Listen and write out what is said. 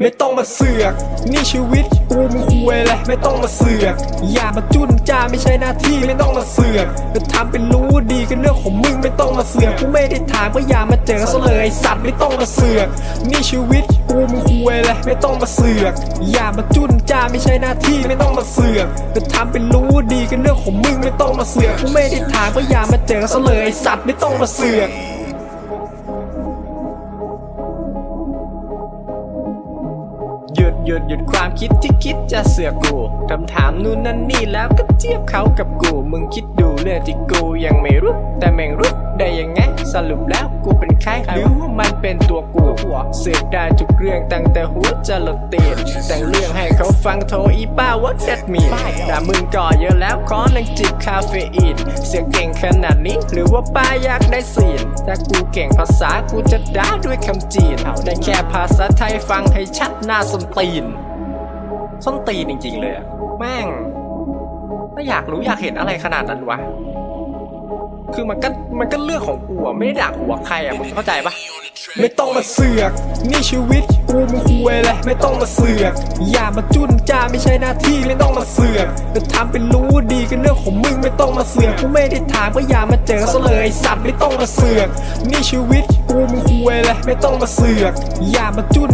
ไม่ต้องมาเสือก นี่ชีวิตกูมึงคุยเลยไม่ต้องมาเสือก อย่ามาจุนจ้าไม่ใช่หน้าที่ไม่ต้องมาเสือกจะทำเป็นรู้ดีกันเรื่องของมึงไม่ต้องมาเสือกกูไม่ได้ถามก็อย่ามาเจอซะเลยไอ้สัตว์ไม่ต้องมาเสือก นี่ชีวิตกูมึงคุยเลยไม่ต้องมาเสือก อย่ามาจุนจ้าไม่ใช่หน้าที่ไม่ต้องมาเสือกจะทำเป็นรู้ดีกันเรื่องของมึงไม่ต้องมาเสือกกูไม่ได้ถามก็อย่ามาเจอซะเลยไอ้สัตว์ไม่ต้องมาเสือก หยุดหยุดหยุดความคิดที่คิดจะเสือกกูคำถามนู่นนั่นนี่แล้วก็เทียบเขากับกู มึงคิดดูเรื่องที่กูยังไม่รู้ แต่แม่งรู้ได้ยังไง สรุปแล้วกูเป็นใครหรือว่ามันเป็นตัวกูเสือกได้ทุกเรื่องตั้งแต่หัวจะหลดตีนแต่งเรื่องให้เขาฟังโทรอีป้าว่าแดดมีแต่มึงก่อเยอะแล้วขอนังจิบคาเฟอีนเสียงเก่งขนาดนี้หรือว่าป้าอยากได้สีนถ้ากูเก่งภาษากูจะด่าด้วยคำจีนได้แค่ภาษาไทยฟังให้ชัดหน้าส้นตีนส้นตีนจริงๆเลยอะแม่งถ้าอยากรู้อยากเห็นอะไรขนาดนั้นวะ คือมันก็มันก็เรื่องของกูอะไม่ได้ด่าหัวใครอะมึงเข้าใจปะไม่ต้องมาเสือก นี่ชีวิตกูมึงคุยเลยไม่ต้องมาเสือก อย่ามาจุนจ้าไม่ใช่หน้าที่ไม่ต้องมาเสือกจะทำเป็นรู้ดีกันเรื่องของมึงไม่ต้องมาเสือกกูไม่ได้ถามก็อย่ามาเจอซะเลยไอ้สัตว์ไม่ต้องมาเสือก นี่ชีวิตกูมึงคุยเลยไม่ต้องมาเสือก อย่ามาจุน